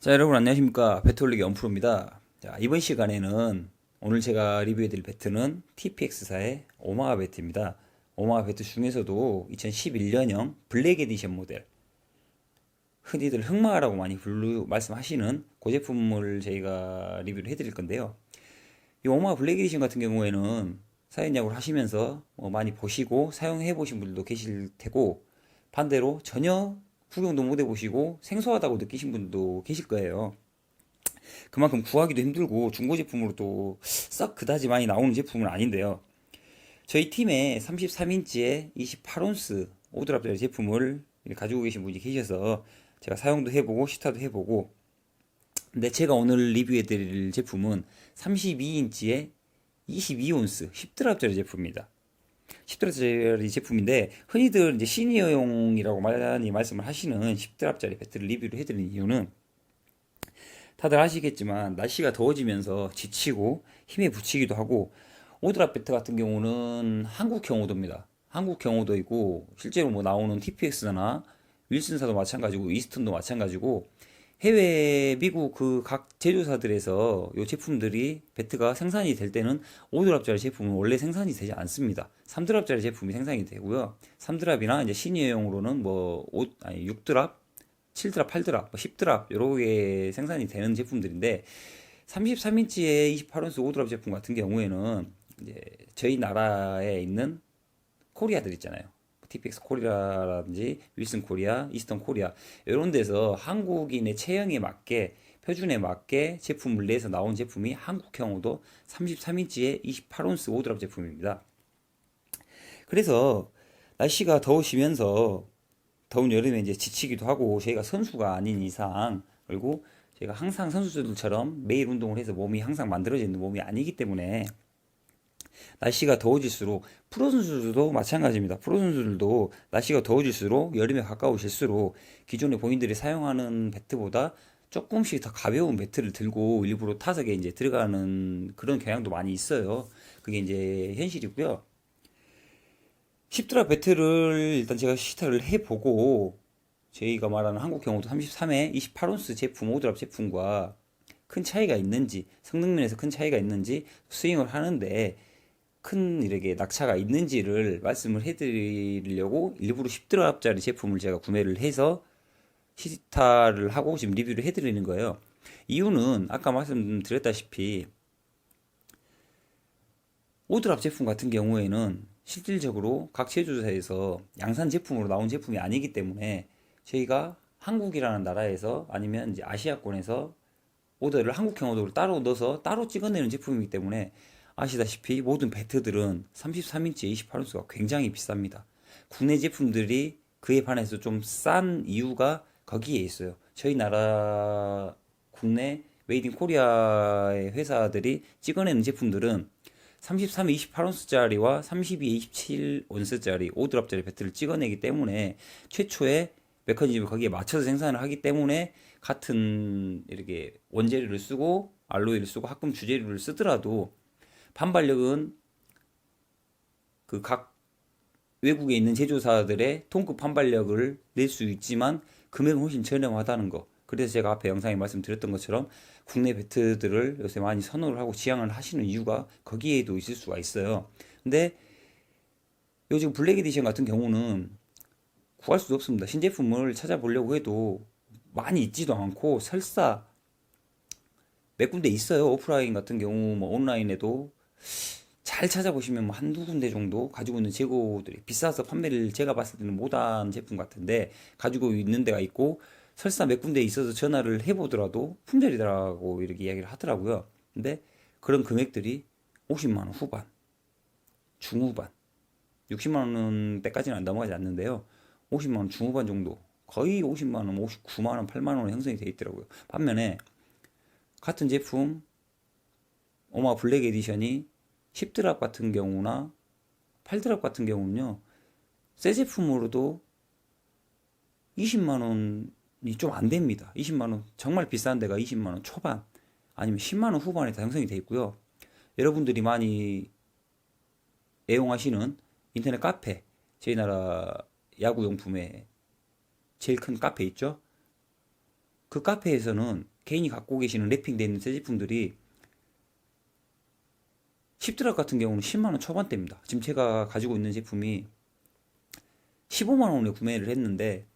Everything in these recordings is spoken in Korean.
자, 여러분 안녕하십니까. 배트올리기 엄프로입니다. 자, 이번 시간에는 오늘 제가 리뷰해드릴 배트는 TPX사의 오마하 배트입니다. 오마하 배트 중에서도 2011년형 블랙 에디션 모델. 흔히들 흑마라고 많이 불루, 말씀하시는 그 제품을 저희가 리뷰를 해드릴 건데요. 이 오마하 블랙 에디션 같은 경우에는 사연약을 하시면서 뭐 많이 보시고 사용해 보신 분들도 계실 테고 반대로 전혀 구경도 못 해보시고 생소하다고 느끼신 분도 계실 거예요. 그만큼 구하기도 힘들고 중고 제품으로도 썩 그다지 많이 나오는 제품은 아닌데요. 저희 팀에 33인치의 28온스 오드랍짜리 제품을 가지고 계신 분이 계셔서 제가 사용도 해보고 시타도 해보고 근데 제가 오늘 리뷰해드릴 제품은 32인치의 22온스 10드랍짜리 제품입니다. 10드랍짜리 제품인데 흔히들 이제 시니어용이라고 많이 말씀을 하시는 10드랍짜리 배트를 리뷰를 해드리는 이유는 다들 아시겠지만 날씨가 더워지면서 지치고 힘에 부치기도 하고 오드랍 배트 같은 경우는 한국형 오도입니다. 한국형 오도이고 실제로 뭐 나오는 TPX나 윌슨사도 마찬가지고 이스턴도 마찬가지고 해외 미국 그 각 제조사들에서 이 제품들이 배트가 생산이 될 때는 5드랍짜리 제품은 원래 생산이 되지 않습니다. 3드랍짜리 제품이 생산이 되고요. 3드랍이나 이제 시니어용으로는 뭐 5, 아니 6드랍, 7드랍, 8드랍, 뭐 10드랍 요렇게 생산이 되는 제품들인데 33인치의 28온스 5드랍 제품 같은 경우에는 이제 저희 나라에 있는 코리아들 있잖아요. TPX 코리아라든지 윌슨 코리아, 이스턴 코리아 이런 데서 한국인의 체형에 맞게 표준에 맞게 제품을 내서 나온 제품이 한국형으로 33인치의 28온스 오드랍 제품입니다. 그래서 날씨가 더우시면서 더운 여름에 이제 지치기도 하고 저희가 선수가 아닌 이상 그리고 저희가 항상 선수들처럼 매일 운동을 해서 몸이 항상 만들어지는 몸이 아니기 때문에 날씨가 더워질수록 프로 선수들도 마찬가지입니다. 프로 선수들도 날씨가 더워질수록 여름에 가까우실수록 기존의 본인들이 사용하는 배트보다 조금씩 더 가벼운 배트를 들고 일부러 타석에 이제 들어가는 그런 경향도 많이 있어요. 그게 이제 현실이고요. 10드랍 배트를 일단 제가 시타를 해보고 저희가 말하는 한국 경우도 33회 28온스 제품, 오드랍 제품과 큰 차이가 있는지 성능 면에서 큰 차이가 있는지 스윙을 하는데 큰 이렇게 낙차가 있는지를 말씀을 해드리려고 일부러 10드랍짜리 제품을 제가 구매를 해서 시타를 하고 지금 리뷰를 해드리는 거예요. 이유는 아까 말씀드렸다시피 오드랍 제품 같은 경우에는 실질적으로 각 제조사에서 양산 제품으로 나온 제품이 아니기 때문에 저희가 한국이라는 나라에서 아니면 이제 아시아권에서 오더를 한국형 오더를 따로 넣어서 따로 찍어내는 제품이기 때문에 아시다시피 모든 배트들은 33인치 28온스가 굉장히 비쌉니다. 국내 제품들이 그에 반해서 좀 싼 이유가 거기에 있어요. 저희 나라 국내 메이드 인 코리아의 회사들이 찍어내는 제품들은 33, 28온스짜리와 32, 27온스짜리 5드랍짜리 배트를 찍어내기 때문에 최초의 메커니즘을 거기에 맞춰서 생산을 하기 때문에 같은 이렇게 원재료를 쓰고 알로이를 쓰고 합금 주재료를 쓰더라도 반발력은 그 각 외국에 있는 제조사들의 통급 반발력을 낼 수 있지만 금액은 훨씬 저렴하다는 거. 그래서 제가 앞에 영상에 말씀드렸던 것처럼 국내 배트들을 요새 많이 선호를 하고 지향을 하시는 이유가 거기에도 있을 수가 있어요. 근데 요즘 블랙 에디션 같은 경우는 구할 수도 없습니다. 신제품을 찾아보려고 해도 많이 있지도 않고 설사 몇 군데 있어요. 오프라인 같은 경우 뭐 온라인에도 잘 찾아보시면 뭐 한두 군데 정도 가지고 있는 재고들이 비싸서 판매를 제가 봤을 때는 못한 제품 같은데 가지고 있는 데가 있고 설사 몇 군데 있어서 전화를 해보더라도 품절이라고 이렇게 이야기를 하더라고요. 근데 그런 금액들이 50만 원 후반, 중후반, 60만 원대까지는 안 넘어가지 않는데요. 50만 원 중후반 정도, 거의 50만 원, 59만 원, 8만 원 형성이 돼 있더라고요. 반면에 같은 제품 오마 블랙 에디션이 10드랍 같은 경우나 8드랍 같은 경우는요. 새 제품으로도 20만 원이 좀 안 됩니다. 20만 원 정말 비싼 데가 20만 원 초반 아니면 10만 원 후반에 다 형성이 돼 있고요. 여러분들이 많이 애용하시는 인터넷 카페 저희 나라 야구 용품에 제일 큰 카페 있죠? 그 카페에서는 개인이 갖고 계시는 랩핑되어 있는 새 제품들이 10드랍 같은 경우는 10만 원 초반대입니다. 지금 제가 가지고 있는 제품이 15만 원에 구매를 했는데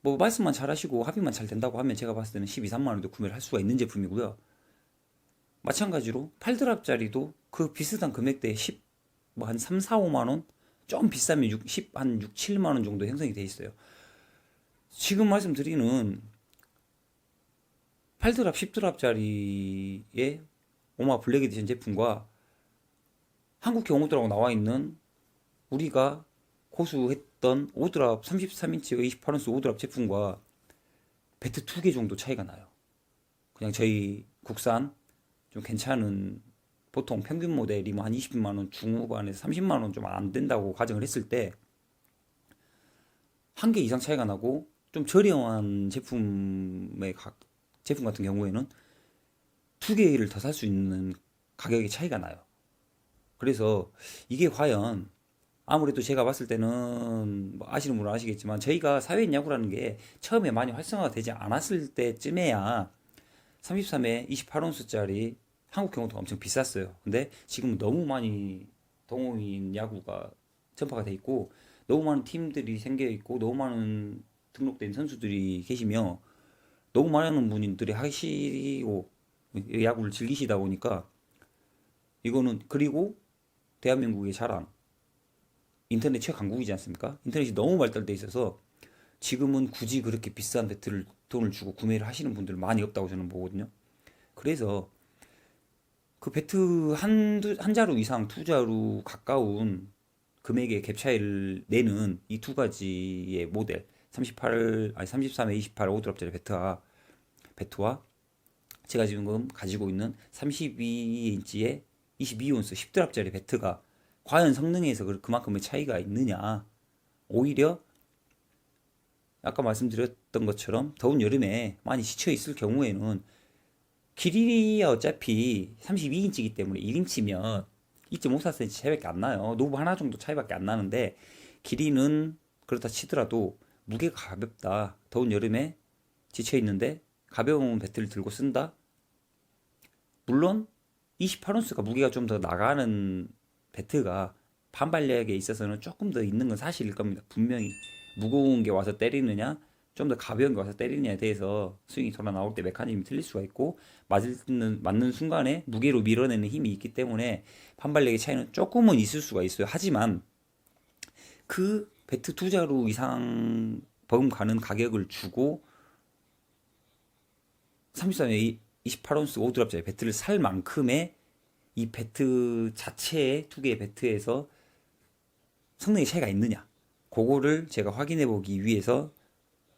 뭐 말씀만 잘 하시고 합의만 잘 된다고 하면 제가 봤을 때는 12, 3만 원도 구매를 할 수가 있는 제품이고요. 마찬가지로 8드랍짜리도 그 비슷한 금액대에 10, 뭐 한 3, 4, 5만 원? 좀 비싸면 6, 10, 한 6, 7만 원 정도 형성이 돼 있어요. 지금 말씀드리는 8드랍, 10드랍짜리의 오마 블랙 에디션 제품과 한국 경호도라고 나와 있는 우리가 고수했던 5드랍 33인치 28온스 5드랍 제품과 배트 두개 정도 차이가 나요. 그냥 저희 국산 좀 괜찮은 보통 평균 모델이 뭐 한 20만 원 중후반에서 30만 원 좀 안 된다고 가정을 했을 때 한 개 이상 차이가 나고 좀 저렴한 제품의 각 제품 같은 경우에는 두 개를 더 살 수 있는 가격의 차이가 나요. 그래서 이게 과연 아무래도 제가 봤을 때는 뭐 아시는 분은 아시겠지만 저희가 사회인 야구라는 게 처음에 많이 활성화가 되지 않았을 때쯤에야 33에 28온스짜리 한국 경우도 엄청 비쌌어요. 근데 지금 너무 많이 동호인 야구가 전파가 돼 있고 너무 많은 팀들이 생겨 있고 너무 많은 등록된 선수들이 계시며 너무 많은 분들이 하시고 야구를 즐기시다 보니까 이거는 그리고 대한민국의 자랑 인터넷 최강국이지 않습니까? 인터넷이 너무 발달돼 있어서 지금은 굳이 그렇게 비싼 배트를 돈을 주고 구매를 하시는 분들 많이 없다고 저는 보거든요. 그래서 그 배트 한, 두- 한 자루 이상 두 자루 가까운 금액의 갭 차이를 내는 이 두 가지의 모델 38 아니 33에 28 5드랍짜리 배트와 배트와 제가 지금 가지고 있는 32인치의 22온스 10드랍짜리 배트가 과연 성능에서 그- 그만큼의 차이가 있느냐 오히려 아까 말씀드렸던 것처럼 더운 여름에 많이 지쳐 있을 경우에는 길이야 어차피 32인치이기 때문에 1인치면 2.54cm 차이밖에 안 나요. 노브 하나 정도 차이밖에 안 나는데 길이는 그렇다 치더라도 무게가 가볍다. 더운 여름에 지쳐 있는데 가벼운 배트를 들고 쓴다. 물론 28온스가 무게가 좀 더 나가는 배트가 반발력에 있어서는 조금 더 있는 건 사실일 겁니다. 분명히 무거운 게 와서 때리느냐, 좀 더 가벼운 게 와서 때리느냐에 대해서 스윙이 돌아 나올 때 메커니즘이 틀릴 수가 있고 맞는 맞는 순간에 무게로 밀어내는 힘이 있기 때문에 반발력의 차이는 조금은 있을 수가 있어요. 하지만 그 배트 두 자루 이상 버금가는 가격을 주고 33에 28온스 5드랍짜리 배트를 살 만큼의 이 배트 자체의 두 개의 배트에서 성능의 차이가 있느냐. 그거를 제가 확인해 보기 위해서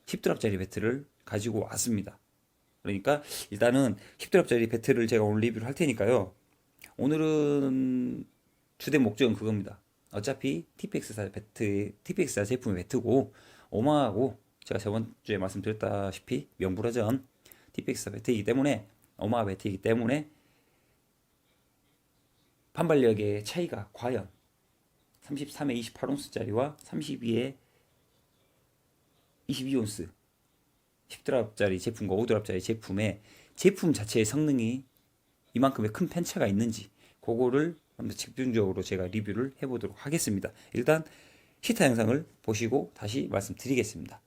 10드랍짜리 배트를 가지고 왔습니다. 그러니까 일단은 10드랍짜리 배트를 제가 오늘 리뷰를 할 테니까요. 오늘은 주된 목적은 그겁니다. 어차피 TPX사 배트 TPX사 제품의 배트고 오마하고 제가 저번 주에 말씀드렸다시피 명불허전 TPX사 배트이기 때문에 오마 배트이기 때문에 반발력의 차이가 과연 33에 28온스짜리와 32에 22온스 10드랍짜리 제품과 5드랍짜리 제품의 제품 자체의 성능이 이만큼의 큰 편차가 있는지 그거를 집중적으로 제가 리뷰를 해보도록 하겠습니다. 일단 시타 영상을 보시고 다시 말씀드리겠습니다.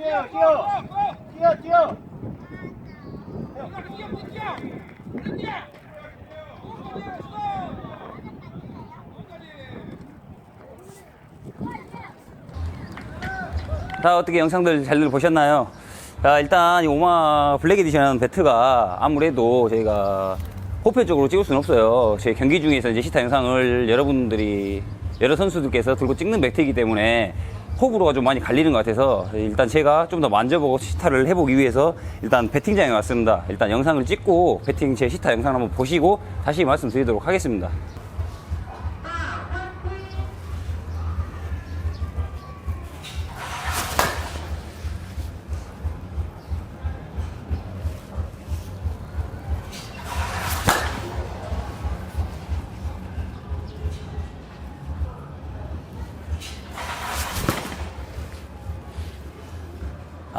뛰어, 뛰어. 뛰어, 뛰어. 자, 어떻게 영상들 잘들 보셨나요? 자, 일단 이 오마 블랙 에디션 배트가 아무래도 저희가 보편적으로 찍을 수는 없어요. 저희 경기 중에서 이제 시타 영상을 여러분들이, 여러 선수들께서 들고 찍는 배트이기 때문에 호불호가 좀 많이 갈리는 것 같아서 일단 제가 좀 더 만져보고 시타를 해보기 위해서 일단 배팅장에 왔습니다. 일단 영상을 찍고 배팅 제 시타 영상 한번 보시고 다시 말씀드리도록 하겠습니다.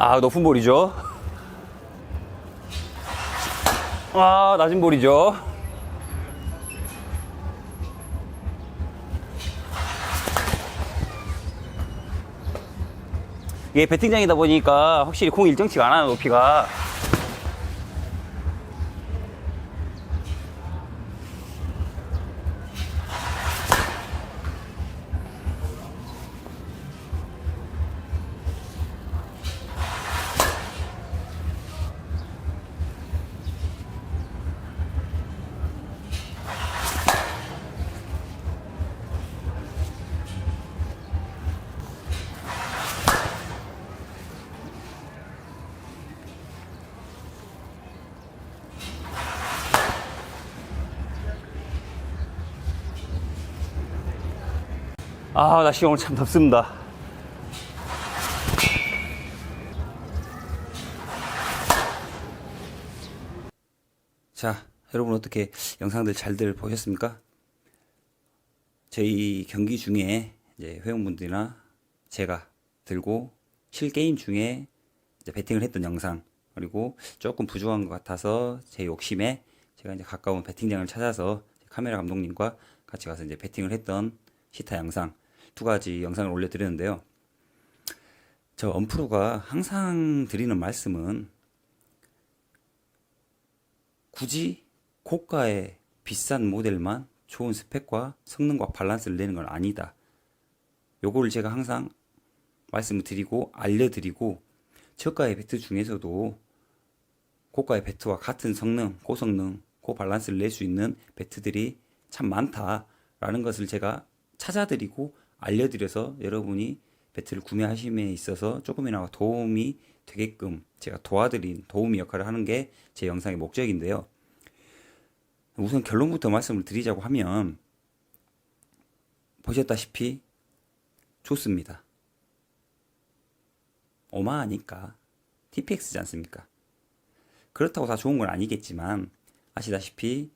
아, 높은 볼이죠. 아, 낮은 볼이죠. 이게 배팅장이다 보니까 확실히 공 일정치가 않아요, 높이가. 아, 날씨가 오늘 참 덥습니다. 자, 여러분 어떻게 영상들 잘들 보셨습니까? 저희 경기 중에 이제 회원분들이나 제가 들고 실게임 중에 이제 배팅을 했던 영상 그리고 조금 부족한 것 같아서 제 욕심에 제가 이제 가까운 배팅장을 찾아서 카메라 감독님과 같이 가서 이제 배팅을 했던 시타 영상 두 가지 영상을 올려드렸는데요. 저 언프로가 항상 드리는 말씀은 굳이 고가의 비싼 모델만 좋은 스펙과 성능과 밸런스를 내는 건 아니다. 요거를 제가 항상 말씀을 드리고 알려드리고 저가의 배트 중에서도 고가의 배트와 같은 성능, 고성능, 고밸런스를 낼 수 있는 배트들이 참 많다라는 것을 제가 찾아드리고 알려드려서 여러분이 배트를 구매하심에 있어서 조금이나마 도움이 되게끔 제가 도와드린 도움이 역할을 하는 게 제 영상의 목적인데요. 우선 결론부터 말씀을 드리자고 하면 보셨다시피 좋습니다. 어마하니까 TPX지 않습니까? 그렇다고 다 좋은 건 아니겠지만 아시다시피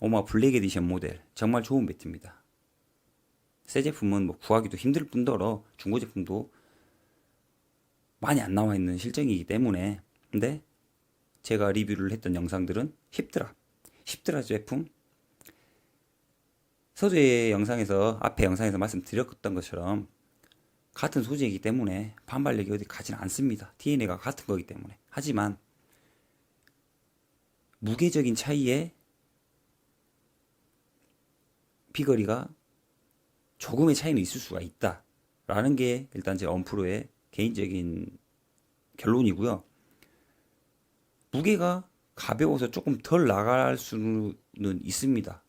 오마 블랙 에디션 모델 정말 좋은 배트입니다. 새 제품은 뭐 구하기도 힘들 뿐더러 중고 제품도 많이 안 나와 있는 실정이기 때문에. 근데 제가 리뷰를 했던 영상들은 힙드라 힙드라 제품. 서두의 영상에서 앞에 영상에서 말씀드렸던 것처럼 같은 소재이기 때문에 반발력이 어디 가지는 않습니다. DNA가 같은 거기 때문에. 하지만 무게적인 차이에 비거리가 조금의 차이는 있을 수가 있다. 라는 게 일단 제 언프로의 개인적인 결론이고요. 무게가 가벼워서 조금 덜 나갈 수는 있습니다.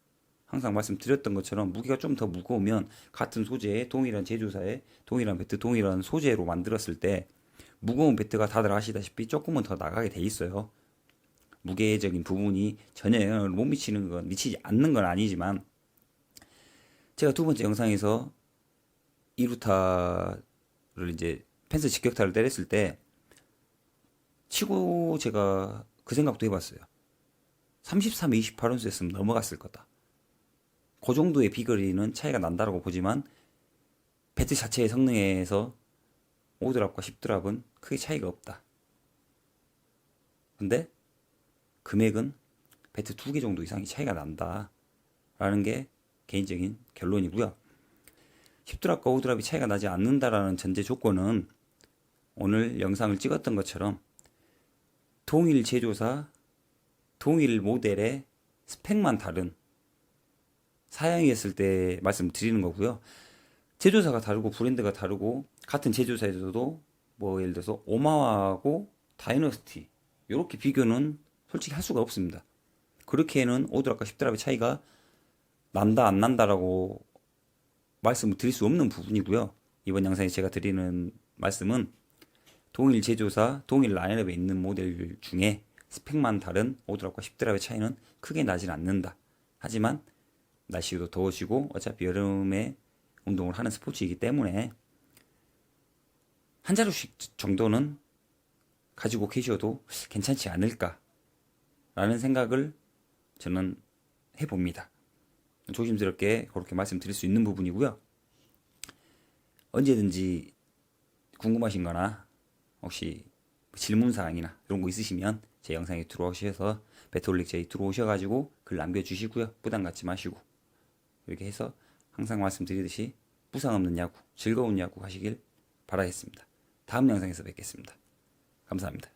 항상 말씀드렸던 것처럼 무게가 좀 더 무거우면 같은 소재의 동일한 제조사의 동일한 배트, 동일한 소재로 만들었을 때 무거운 배트가 다들 아시다시피 조금은 더 나가게 돼 있어요. 무게적인 부분이 전혀 영향을 못 미치는 건 미치지 않는 건 아니지만 제가 두 번째 영상에서 이루타를 이제 펜스 직격타를 때렸을 때 치고 제가 그 생각도 해봤어요. 33, 28온수 였으면 넘어갔을 거다. 그 정도의 비거리는 차이가 난다라고 보지만 배트 자체의 성능에서 5드랍과 10드랍은 크게 차이가 없다. 근데 금액은 배트 두 개 정도 이상이 차이가 난다. 라는 게 개인적인 결론이고요. 10드랍과 5드랍이 차이가 나지 않는다라는 전제 조건은 오늘 영상을 찍었던 것처럼 동일 제조사, 동일 모델의 스펙만 다른 사양이었을 때 말씀드리는 거고요. 제조사가 다르고 브랜드가 다르고 같은 제조사에서도 뭐 예를 들어서 오마와하고 다이너스티 이렇게 비교는 솔직히 할 수가 없습니다. 그렇게는 5드랍과 10드랍의 차이가 난다 안 난다라고 말씀을 드릴 수 없는 부분이고요. 이번 영상에 제가 드리는 말씀은 동일 제조사, 동일 라인업에 있는 모델 중에 스펙만 다른 5드랍과 10드랍의 차이는 크게 나진 않는다. 하지만 날씨도 더워지고 어차피 여름에 운동을 하는 스포츠이기 때문에 한 자루씩 정도는 가지고 계셔도 괜찮지 않을까라는 생각을 저는 해봅니다. 조심스럽게 그렇게 말씀드릴 수 있는 부분이고요. 언제든지 궁금하신 거나 혹시 질문 사항이나 이런 거 있으시면 제 영상에 들어오셔서 배틀릭 제이 들어오셔가지고 글 남겨주시고요. 부담 갖지 마시고 이렇게 해서 항상 말씀드리듯이 부상 없는 야구, 즐거운 야구 하시길 바라겠습니다. 다음 영상에서 뵙겠습니다. 감사합니다.